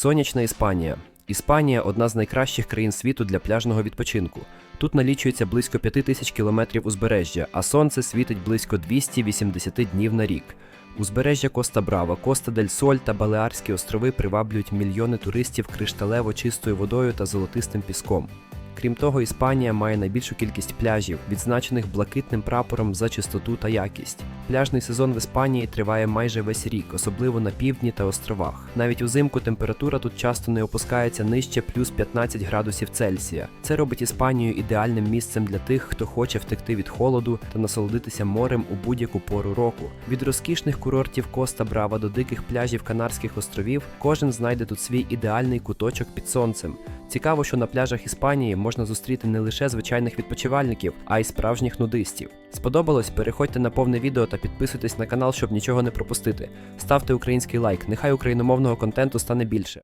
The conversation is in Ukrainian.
Сонячна Іспанія. Іспанія одна з найкращих країн світу для пляжного відпочинку. Тут налічується близько 5 тисяч кілометрів узбережжя, а сонце світить близько 280 днів на рік. Узбережжя Коста Брава, Коста дель Соль та Балеарські острови приваблюють мільйони туристів кришталево чистою водою та золотистим піском. Крім того, Іспанія має найбільшу кількість пляжів, відзначених блакитним прапором за чистоту та якість. Пляжний сезон в Іспанії триває майже весь рік, особливо на півдні та островах. Навіть узимку температура тут часто не опускається нижче плюс 15 градусів Цельсія. Це робить Іспанію ідеальним місцем для тих, хто хоче втекти від холоду та насолодитися морем у будь-яку пору року. Від розкішних курортів Коста Брава до диких пляжів Канарських островів кожен знайде тут свій ідеальний куточок під сонцем. Цікаво, що на пляжах Іспанії можна зустріти не лише звичайних відпочивальників, а й справжніх нудистів. Сподобалось? Переходьте на повне відео та підписуйтесь на канал, щоб нічого не пропустити. Ставте український лайк, нехай україномовного контенту стане більше.